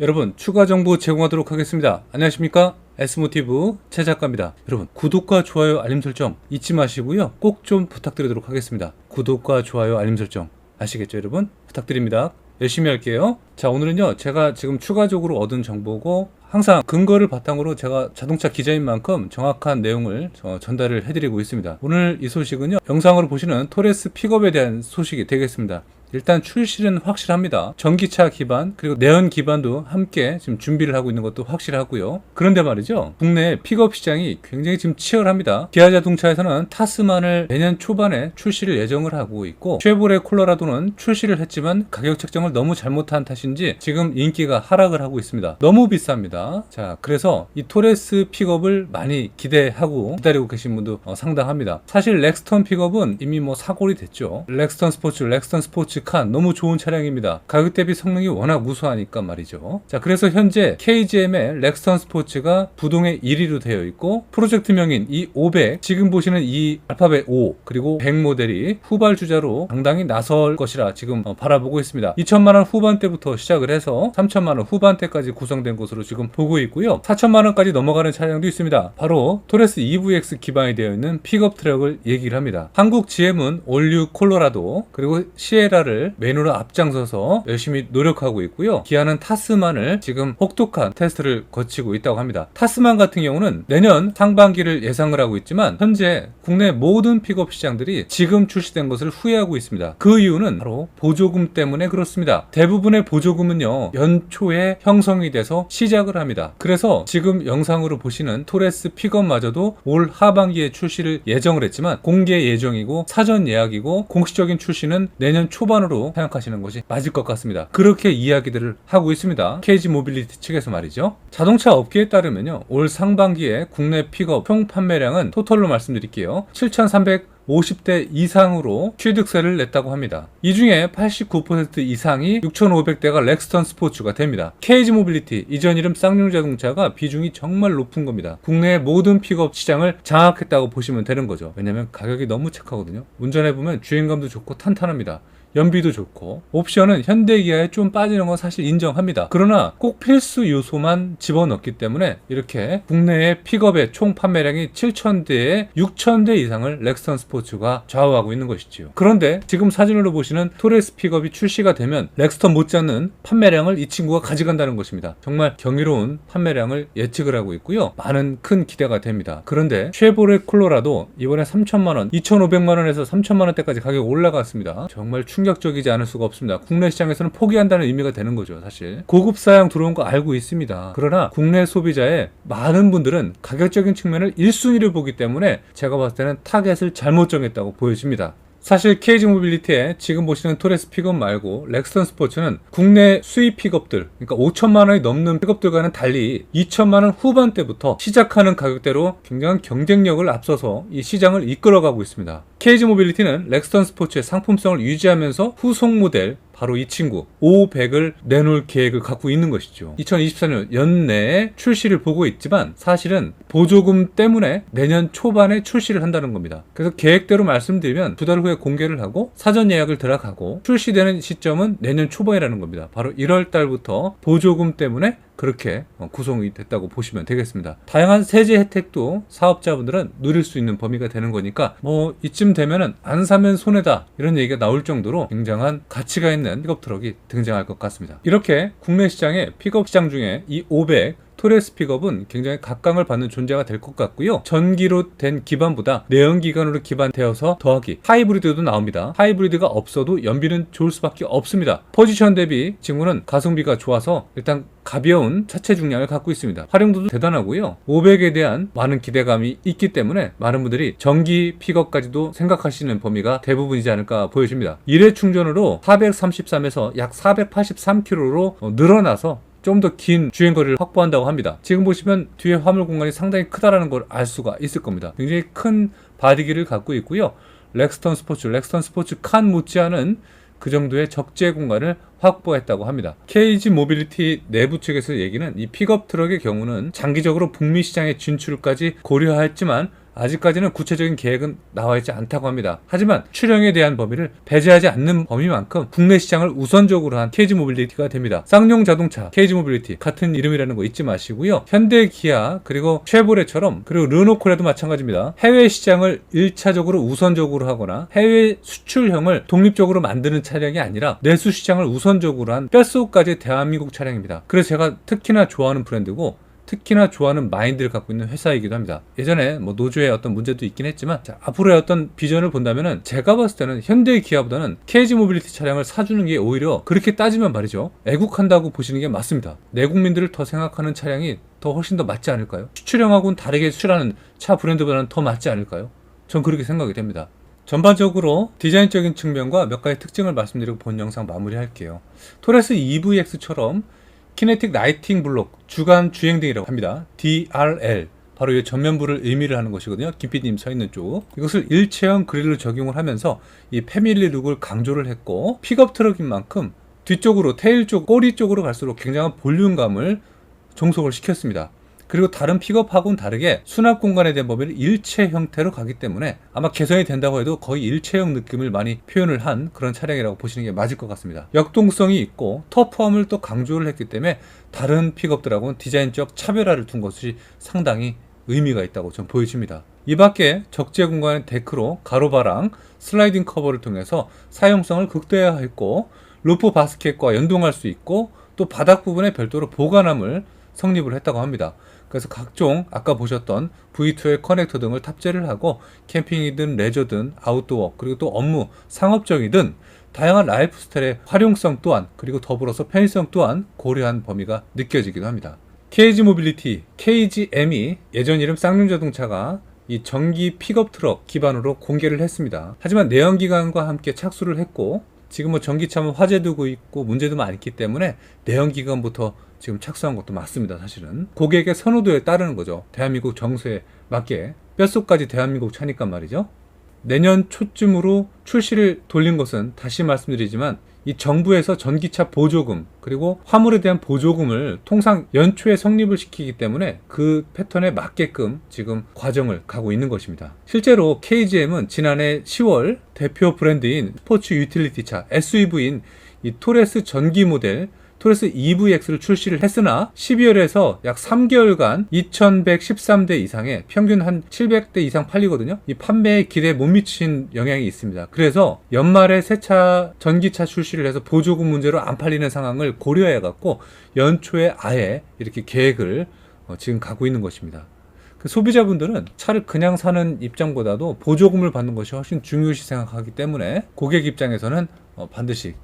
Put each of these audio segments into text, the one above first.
여러분 추가 정보 제공하도록 하겠습니다. 안녕하십니까? S모티브 최 작가입니다. 여러분 구독과 좋아요 알림 설정 잊지 마시고요. 꼭 좀 부탁드리도록 하겠습니다. 구독과 좋아요 알림 설정 아시겠죠 여러분? 부탁드립니다. 열심히 할게요. 자 오늘은요 제가 지금 추가적으로 얻은 정보고 항상 근거를 바탕으로 제가 자동차 기자인 만큼 정확한 내용을 어, 전달을 해드리고 있습니다. 오늘 이 소식은요 영상으로 보시는 토레스 픽업에 대한 소식이 되겠습니다. 일단 출시는 확실합니다. 전기차 기반 그리고 내연 기반도 함께 지금 준비를 하고 있는 것도 확실하고요. 그런데 말이죠. 국내 픽업 시장이 굉장히 지금 치열합니다. 기아 자동차에서는 타스만을 내년 초반에 출시를 예정을 하고 있고 쉐보레 콜로라도는 출시를 했지만 가격 책정을 너무 잘못한 탓인지 지금 인기가 하락을 하고 있습니다. 너무 비쌉니다. 자, 그래서 이 토레스 픽업을 많이 기대하고 기다리고 계신 분도 어, 상당합니다. 사실 렉스턴 픽업은 이미 뭐 사골이 됐죠. 렉스턴 스포츠, 렉스턴 스포츠 칸 너무 좋은 차량입니다. 가격 대비 성능이 워낙 우수하니까 말이죠. 자, 그래서 현재 KGM의 렉스턴 스포츠가 부동의 1위로 되어 있고 프로젝트명인 이 500 지금 보시는 이 알파벳 5 그리고 100 모델이 후발주자로 당당히 나설 것이라 지금 어, 바라보고 있습니다. 2천만 원 후반대부터 시작을 해서 3천만 원 후반대까지 구성된 것으로 지금 보고 있고요. 4천만 원까지 넘어가는 차량도 있습니다. 바로 토레스 EVX 기반이 되어 있는 픽업 트럭을 얘기를 합니다. 한국 GM은 올류 콜로라도 그리고 시에라를 메뉴로 앞장서서 열심히 노력하고 있고요. 기아는 타스만을 지금 혹독한 테스트를 거치고 있다고 합니다. 타스만 같은 경우는 내년 상반기를 예상을 하고 있지만 현재 국내 모든 픽업 시장들이 지금 출시된 것을 후회하고 있습니다. 그 이유는 바로 보조금 때문에 그렇습니다. 대부분의 보조금은요 연초에 형성이 돼서 시작을 합니다. 그래서 지금 영상으로 보시는 토레스 픽업마저도 올 하반기에 출시를 예정을 했지만 공개 예정이고 사전 예약이고 공식적인 출시는 내년 초반 으로 생각하시는 것이 맞을 것 같습니다. 그렇게 이야기들을 하고 있습니다. KG 모빌리티 측에서 말이죠. 자동차 업계에 따르면요. 올 상반기에 국내 픽업 총 판매량은 토탈로 말씀드릴게요. 7,300 50대 이상으로 취득세를 냈다고 합니다. 이 중에 89% 이상이 6,500대가 렉스턴 스포츠가 됩니다. KG 모빌리티, 이전 이름 쌍용 자동차가 비중이 정말 높은 겁니다. 국내의 모든 픽업 시장을 장악했다고 보시면 되는 거죠. 왜냐면 가격이 너무 착하거든요. 운전해 보면 주행감도 좋고 탄탄합니다. 연비도 좋고 옵션은 현대기아에 좀 빠지는 건 사실 인정합니다. 그러나 꼭 필수 요소만 집어넣기 때문에 이렇게 국내의 픽업의 총 판매량이 7,000대에 6,000대 이상을 렉스턴 스포츠가 좌우하고 있는 것이지요. 그런데 지금 사진으로 보시는 토레스 픽업이 출시가 되면 렉스턴 못지않는 판매량을 이 친구가 가져간다는 것입니다. 정말 경이로운 판매량을 예측을 하고 있고요. 많은 큰 기대가 됩니다. 그런데 쉐보레 콜로라도 이번에 3천만 원, 2,500만 원에서 3천만 원대까지 가격이 올라갔습니다. 정말 충 충격적이지 않을 수가 없습니다. 국내 시장에서는 포기한다는 의미가 되는 거죠, 사실. 고급 사양 들어온 거 알고 있습니다. 그러나 국내 소비자의 많은 분들은 가격적인 측면을 1순위로 보기 때문에 제가 봤을 때는 타겟을 잘못 정했다고 보여집니다. 사실 KG 모빌리티에 지금 보시는 토레스 픽업 말고 렉스턴 스포츠는 국내 수입 픽업들, 그러니까 5천만 원이 넘는 픽업들과는 달리 2천만 원 후반대부터 시작하는 가격대로 굉장한 경쟁력을 앞서서 이 시장을 이끌어가고 있습니다. KG 모빌리티는 렉스턴 스포츠의 상품성을 유지하면서 후속 모델 바로 이 친구 500을 내놓을 계획을 갖고 있는 것이죠. 2024년 연내에 출시를 보고 있지만 사실은 보조금 때문에 내년 초반에 출시를 한다는 겁니다. 그래서 계획대로 말씀드리면 두 달 후에 공개를 하고 사전 예약을 들어가고 출시되는 시점은 내년 초반이라는 겁니다. 바로 1월 달부터 보조금 때문에 그렇게 어, 구성이 됐다고 보시면 되겠습니다. 다양한 세제 혜택도 사업자분들은 누릴 수 있는 범위가 되는 거니까 뭐 이쯤 되면은 안 사면 손해다 이런 얘기가 나올 정도로 굉장한 가치가 있는 픽업 트럭이 등장할 것 같습니다. 이렇게 국내 시장의 픽업 시장 중에 이 500, 토레스 픽업은 굉장히 각광을 받는 존재가 될 것 같고요. 전기로 된 기반보다 내연기관으로 기반되어서 더하기 하이브리드도 나옵니다. 하이브리드가 없어도 연비는 좋을 수밖에 없습니다. 포지션 대비 친구는 가성비가 좋아서 일단 가벼운 차체 중량을 갖고 있습니다. 활용도도 대단하고요. 500에 대한 많은 기대감이 있기 때문에 많은 분들이 전기 픽업까지도 생각하시는 범위가 대부분이지 않을까 보여집니다. 1회 충전으로 433에서 약 483km로 늘어나서 좀 더 긴 주행거리를 확보한다고 합니다. 지금 보시면 뒤에 화물 공간이 상당히 크다라는 걸 알 수가 있을 겁니다. 굉장히 큰 바디기를 갖고 있고요. 렉스턴 스포츠, 렉스턴 스포츠 칸 못지않은 그 정도의 적재 공간을 확보했다고 합니다. KG 모빌리티 내부 측에서 얘기는 이 픽업 트럭의 경우는 장기적으로 북미 시장의 진출까지 고려했지만 아직까지는 구체적인 계획은 나와 있지 않다고 합니다. 하지만 출형에 대한 범위를 배제하지 않는 범위만큼 국내 시장을 우선적으로 한 KG 모빌리티가 됩니다. 쌍용 자동차, KG 모빌리티 같은 이름이라는 거 잊지 마시고요. 현대, 기아, 그리고 쉐보레처럼 그리고 르노코레도 마찬가지입니다. 해외 시장을 1차적으로 우선적으로 하거나 해외 수출형을 독립적으로 만드는 차량이 아니라 내수 시장을 우선적으로 한 뼛속까지 대한민국 차량입니다. 그래서 제가 특히나 좋아하는 브랜드고 특히나 좋아하는 마인드를 갖고 있는 회사이기도 합니다. 예전에 뭐 노조의 어떤 문제도 있긴 했지만 자, 앞으로의 어떤 비전을 본다면은 제가 봤을 때는 현대 기아보다는 KG 모빌리티 차량을 사주는 게 오히려 그렇게 따지면 말이죠. 애국한다고 보시는 게 맞습니다. 내 국민들을 더 생각하는 차량이 더 훨씬 더 맞지 않을까요? 수출형하고는 다르게 수출하는 차 브랜드보다는 더 맞지 않을까요? 전 그렇게 생각이 됩니다. 전반적으로 디자인적인 측면과 몇 가지 특징을 말씀드리고 본 영상 마무리할게요. 토레스 EVX처럼 키네틱 라이팅 블록 주간 주행 등이라고 합니다. DRL 바로 이 전면부를 의미를 하는 것이거든요. 김PD님 서 있는 쪽. 이것을 일체형 그릴로 적용을 하면서 이 패밀리 룩을 강조를 했고 픽업 트럭인 만큼 뒤쪽으로 테일 쪽 꼬리 쪽으로 갈수록 굉장한 볼륨감을 종속을 시켰습니다. 그리고 다른 픽업하고는 다르게 수납 공간에 대한 범위를 일체 형태로 가기 때문에 아마 개선이 된다고 해도 거의 일체형 느낌을 많이 표현을 한 그런 차량이라고 보시는 게 맞을 것 같습니다. 역동성이 있고 터프함을 또 강조를 했기 때문에 다른 픽업들하고는 디자인적 차별화를 둔 것이 상당히 의미가 있다고 전 보여집니다. 이 밖에 적재 공간의 데크로 가로바랑 슬라이딩 커버를 통해서 사용성을 극대화했고 루프 바스켓과 연동할 수 있고 또 바닥 부분에 별도로 보관함을 성립을 했다고 합니다. 그래서 각종 아까 보셨던 V2의 커넥터 등을 탑재를 하고 캠핑이든 레저든 아웃도어 그리고 또 업무 상업적이든 다양한 라이프 스타일의 활용성 또한 그리고 더불어서 편의성 또한 고려한 범위가 느껴지기도 합니다. KG 모빌리티 KGM이 예전 이름 쌍용 자동차가 이 전기 픽업 트럭 기반으로 공개를 했습니다. 하지만 내연기관과 함께 착수를 했고 지금 뭐 전기차면 화재 두고 있고 문제도 많기 때문에 내연기관부터 지금 착수한 것도 맞습니다, 사실은. 고객의 선호도에 따르는 거죠. 대한민국 정서에 맞게. 뼛속까지 대한민국 차니까 말이죠. 내년 초쯤으로 출시를 돌린 것은 다시 말씀드리지만 이 정부에서 전기차 보조금 그리고 화물에 대한 보조금을 통상 연초에 성립을 시키기 때문에 그 패턴에 맞게끔 지금 과정을 가고 있는 것입니다. 실제로 KGM은 지난해 10월 대표 브랜드인 스포츠 유틸리티 차 SUV인 이 토레스 전기 모델 토레스 EVX를 출시를 했으나 12월에서 약 3개월간 2113대 이상의 평균 한 700대 이상 팔리거든요. 이 판매에 기대에 못 미친 영향이 있습니다. 그래서 연말에 새 차 전기차 출시를 해서 보조금 문제로 안 팔리는 상황을 고려해 갖고 연초에 아예 이렇게 계획을 어, 지금 가고 있는 것입니다. 그 소비자분들은 차를 그냥 사는 입장보다도 보조금을 받는 것이 훨씬 중요시 생각하기 때문에 고객 입장에서는 어, 반드시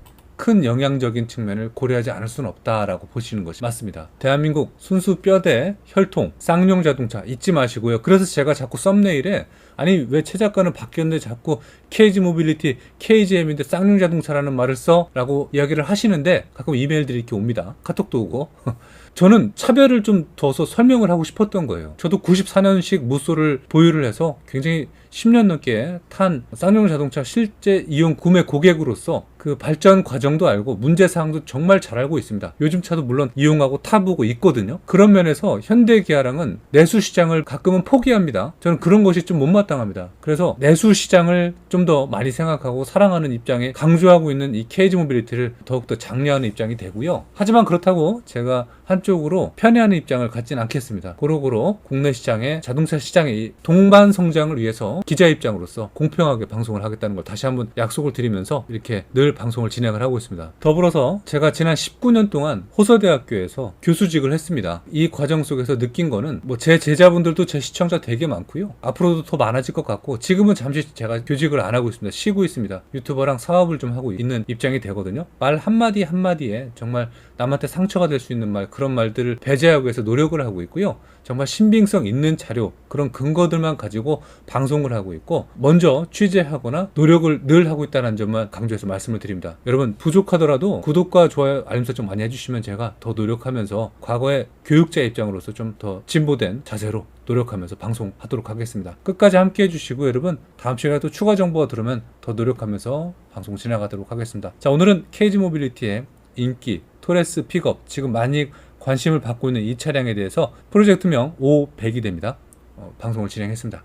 큰 영향적인 측면을 고려하지 않을 수는 없다라고 보시는 것이 맞습니다. 대한민국 순수 뼈대 혈통 쌍용 자동차 잊지 마시고요. 그래서 제가 자꾸 썸네일에 아니 왜 최 작가는 바뀌었는데 자꾸 KG 모빌리티 KGM인데 쌍용 자동차라는 말을 써라고 이야기를 하시는데 가끔 이메일들이 이렇게 옵니다. 카톡도 오고 저는 차별을 좀 둬서 설명을 하고 싶었던 거예요. 저도 94년식 무쏘를 보유를 해서 굉장히 10년 넘게 탄 쌍용 자동차 실제 이용 구매 고객으로서 그 발전 과정도 알고 문제 사항도 정말 잘 알고 있습니다. 요즘 차도 물론 이용하고 타보고 있거든요. 그런 면에서 현대 기아랑은 내수 시장을 가끔은 포기합니다. 저는 그런 것이 좀 못마땅합니다. 그래서 내수 시장을 좀 더 많이 생각하고 사랑하는 입장에 강조하고 있는 이 KG 모빌리티를 더욱더 장려하는 입장이 되고요. 하지만 그렇다고 제가 한쪽으로 편애하는 입장을 갖지는 않겠습니다. 고루고루 국내 시장의 자동차 시장의 동반 성장을 위해서 기자 입장으로서 공평하게 방송을 하겠다는 걸 다시 한번 약속을 드리면서 이렇게 늘 방송을 진행을 하고 있습니다. 더불어서 제가 지난 19년 동안 호서대학교에서 교수직을 했습니다. 이 과정 속에서 느낀 거는 뭐 제 제자분들도 제 시청자 되게 많고요. 앞으로도 더 많아질 것 같고 지금은 잠시 제가 교직을 안 하고 있습니다. 쉬고 있습니다. 유튜버랑 사업을 좀 하고 있는 입장이 되거든요. 말 한마디 한마디에 정말 남한테 상처가 될 수 있는 말 그런 말들을 배제하기 위해서 노력을 하고 있고요. 정말 신빙성 있는 자료 그런 근거들만 가지고 방송을 하고 있고 먼저 취재하거나 노력을 늘 하고 있다는 점만 강조해서 말씀을 드립니다. 여러분 부족하더라도 구독과 좋아요 알림 설정 많이 해주시면 제가 더 노력하면서 과거의 교육자 입장으로서 좀 더 진보된 자세로 노력하면서 방송하도록 하겠습니다. 끝까지 함께 해주시고 여러분 다음 시간에 또 추가 정보가 들으면 더 노력하면서 방송 진행하도록 하겠습니다. 자 오늘은 KG 모빌리티의 인기 토레스 픽업 지금 많이 관심을 받고 있는 이 차량에 대해서 프로젝트명 500이 됩니다. 어, 방송을 진행했습니다.